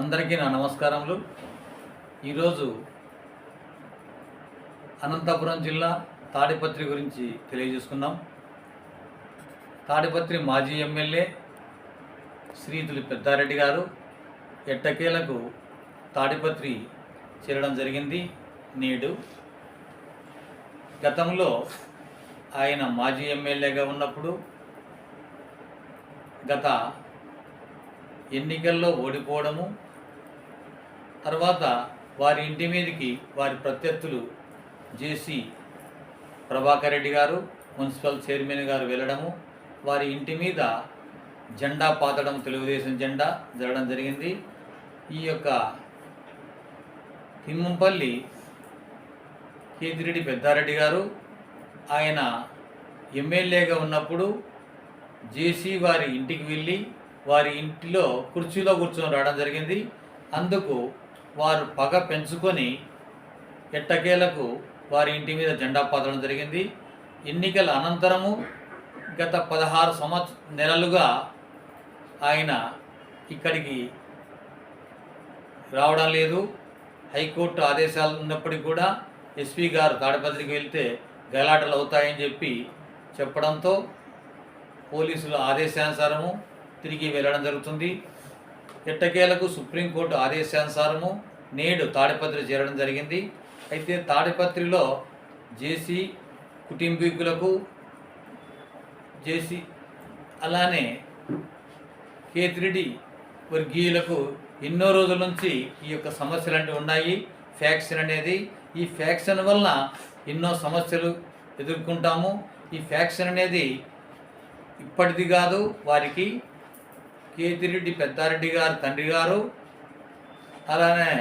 అందరికీ నా నమస్కారములు. ఈరోజు అనంతపురం జిల్లా తాడిపత్రి గురించి తెలియజేసుకుందాం. తాడిపత్రి మాజీ ఎమ్మెల్యే శ్రీతులు పెద్దారెడ్డి గారు ఎట్టకేలకు తాడిపత్రి చేరడం జరిగింది. నేడు గతంలో ఆయన మాజీ ఎమ్మెల్యేగా ఉన్నప్పుడు గత ఎన్నికల్లో ఓడిపోవడము తర్వాత వారి ఇంటి మీదకి వారి ప్రత్యర్థులు జేసీ ప్రభాకర్ రెడ్డి గారు మున్సిపల్ చైర్మన్ గారు వెళ్ళడము. వారి ఇంటి మీద జెండా పాతడం తెలుగుదేశం జెండా జరగడం జరిగింది. ఈ యొక్క తిమ్మంపల్లి కేతిరెడ్డి పెద్దారెడ్డి గారు ఆయన ఎమ్మెల్యేగా ఉన్నప్పుడు జేసీ వారి ఇంటికి వెళ్ళి వారి ఇంటిలో కుర్చీలో కూర్చొని రావడం జరిగింది. అందుకు వారు పగ పెంచుకొని ఎట్టకేలకు వారి ఇంటి మీద జెండా పాతడం జరిగింది. ఎన్నికల అనంతరము గత పదహారు సంవత్స నెలలుగా ఆయన ఇక్కడికి రావడం లేదు. హైకోర్టు ఆదేశాలు ఉన్నప్పటికీ కూడా ఎస్పీ గారు తాడిపత్రికి వెళ్తే గలాటలు అవుతాయని చెప్పి చెప్పడంతో పోలీసుల ఆదేశానుసారము తిరిగి వెళ్ళడం జరుగుతుంది. ఎట్టకేలకు సుప్రీంకోర్టు ఆదేశానుసారము నేడు తాడిపత్రి చేరడం జరిగింది. అయితే తాడిపత్రిలో జేసీ కుటుంబీకులకు జేసీ అలానే కేతిరెడ్డి వర్గీయులకు ఎన్నో రోజుల నుంచి ఈ యొక్క సమస్యలు అంటే ఉన్నాయి. ఫ్యాక్షన్ అనేది ఈ ఫ్యాక్షన్ వలన ఎన్నో సమస్యలు ఎదుర్కొంటాము. ఈ ఫ్యాక్షన్ అనేది ఇప్పటిది కాదు వారికి కేతిరెడ్డి పెద్దారెడ్డి గారు తండ్రి గారు అలానే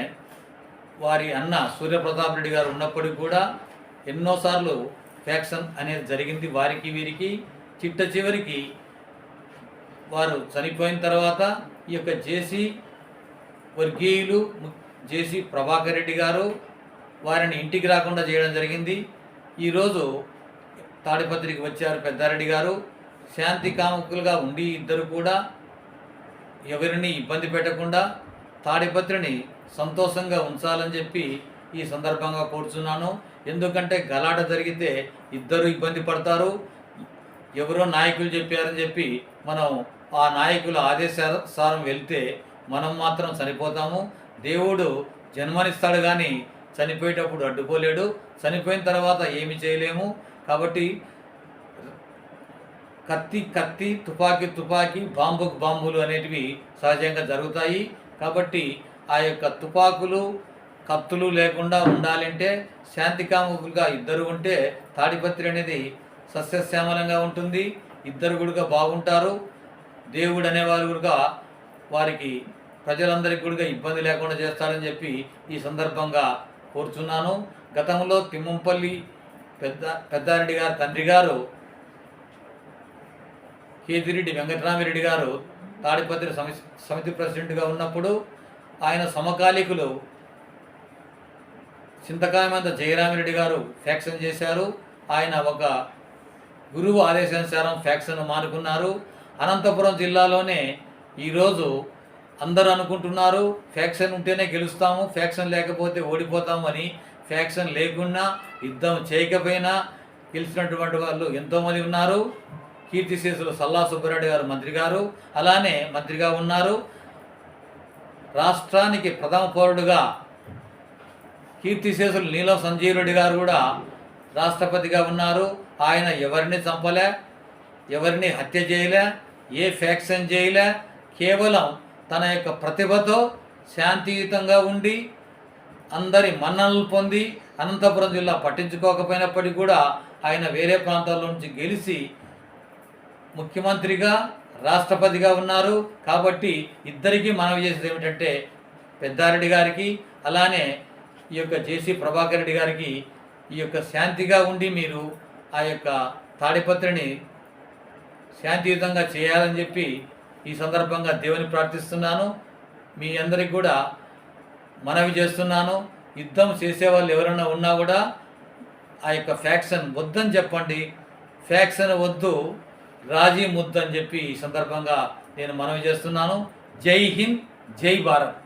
వారి అన్న సూర్యప్రతాప్ రెడ్డి గారు ఉన్నప్పటికీ కూడా ఎన్నోసార్లు ఫ్యాక్షన్ అనేది జరిగింది వారికి వీరికి. చిట్ట చివరికి వారు చనిపోయిన తర్వాత ఈ యొక్క జేసీ వర్గీయులు జేసీ ప్రభాకర్ రెడ్డి గారు వారిని ఇంటికి రాకుండా చేయడం జరిగింది. ఈరోజు తాడిపత్రికి వచ్చారు పెద్దారెడ్డి గారు. శాంతి కాముకులుగా ఉండి ఇద్దరు కూడా ఎవరిని ఇబ్బంది పెట్టకుండా తాడిపత్రిని సంతోషంగా ఉంచాలని చెప్పి ఈ సందర్భంగా కోరుచున్నాను. ఎందుకంటే గలాట జరిగితే ఇద్దరు ఇబ్బంది పడతారు. ఎవరో నాయకులు చెప్పారని చెప్పి మనం ఆ నాయకుల ఆదేశానుసారం వెళ్తే మనం మాత్రం చనిపోతాము. దేవుడు జన్మనిస్తాడు కానీ చనిపోయేటప్పుడు అడ్డుకోలేడు. చనిపోయిన తర్వాత ఏమి చేయలేము. కాబట్టి కత్తి కత్తి తుపాకీ తుపాకీ బాంబుకు బాంబులు అనేటివి సహజంగా జరుగుతాయి. కాబట్టి ఆ యొక్క తుపాకులు కత్తులు లేకుండా ఉండాలంటే శాంతికాముకులుగా ఇద్దరు ఉంటే తాడిపత్రి అనేది సస్యశ్యామలంగా ఉంటుంది. ఇద్దరు కూడా బాగుంటారు. దేవుడు అనేవారు కూడా వారికి ప్రజలందరికీ కూడా ఇబ్బంది లేకుండా చేస్తారని చెప్పి ఈ సందర్భంగా కోరుచున్నాను. గతంలో తిమ్మంపల్లి పెద్ద పెద్దారెడ్డి గారి తండ్రి గారు కేతిరెడ్డి వెంకటరామిరెడ్డి గారు తాడిపత్రి సమితి సమితి ప్రెసిడెంట్గా ఉన్నప్పుడు ఆయన సమకాలీకులు చింతకాయమంత జయరామిరెడ్డి గారు ఫ్యాక్షన్ చేశారు. ఆయన ఒక గురువు ఆదేశానుసారం ఫ్యాక్షన్ మానుకున్నారు. అనంతపురం జిల్లాలోనే ఈరోజు అందరూ అనుకుంటున్నారు ఫ్యాక్షన్ ఉంటేనే గెలుస్తాము ఫ్యాక్షన్ లేకపోతే ఓడిపోతామని ఫ్యాక్షన్ లేకుండా యుద్ధం చేయకపోయినా గెలిచినటువంటి వాళ్ళు ఎంతోమంది ఉన్నారు. కీర్తిశేషులు సల్లా సుబ్బారెడ్డి గారు మంత్రి గారు. అలానే మంత్రిగా ఉన్నారు. రాష్ట్రానికి ప్రథమ పౌరుడుగా కీర్తిశేషులు నీలం సంజీవ్ రెడ్డి గారు కూడా రాష్ట్రపతిగా ఉన్నారు. ఆయన ఎవరిని చంపలే? ఎవరిని హత్య చేయలే? ఏ ఫ్యాక్షన్ చేయలే? కేవలం తన యొక్క ప్రతిభతో శాంతియుతంగా ఉండి అందరి మన్ననలు పొంది అనంతపురం జిల్లా పట్టించుకోకపోయినప్పటికీ కూడా ఆయన వేరే ప్రాంతాల నుంచి గెలిచి ముఖ్యమంత్రిగా రాష్ట్రపతిగా ఉన్నారు. కాబట్టి ఇద్దరికీ మనవి చేసేది ఏమిటంటే పెద్దారెడ్డి గారికి అలానే ఈ యొక్క జేసీ ప్రభాకర్ రెడ్డి గారికి ఈ యొక్క శాంతిగా ఉండి మీరు ఆ యొక్క తాడిపత్రిని శాంతియుతంగా చేయాలని చెప్పి ఈ సందర్భంగా దేవుని ప్రార్థిస్తున్నాను. మీ అందరికి కూడా మనవి చేస్తున్నాను. యుద్ధం చేసేవాళ్ళు ఎవరైనా ఉన్నా కూడా ఆ యొక్క ఫ్యాక్షన్ వద్దని చెప్పండి. ఫ్యాక్షన్ వద్దు. రాజీ ముద్దు అని చెప్పి ఈ సందర్భంగా నేను మనవి చేస్తున్నాను. జై హింద్ జై భారత్.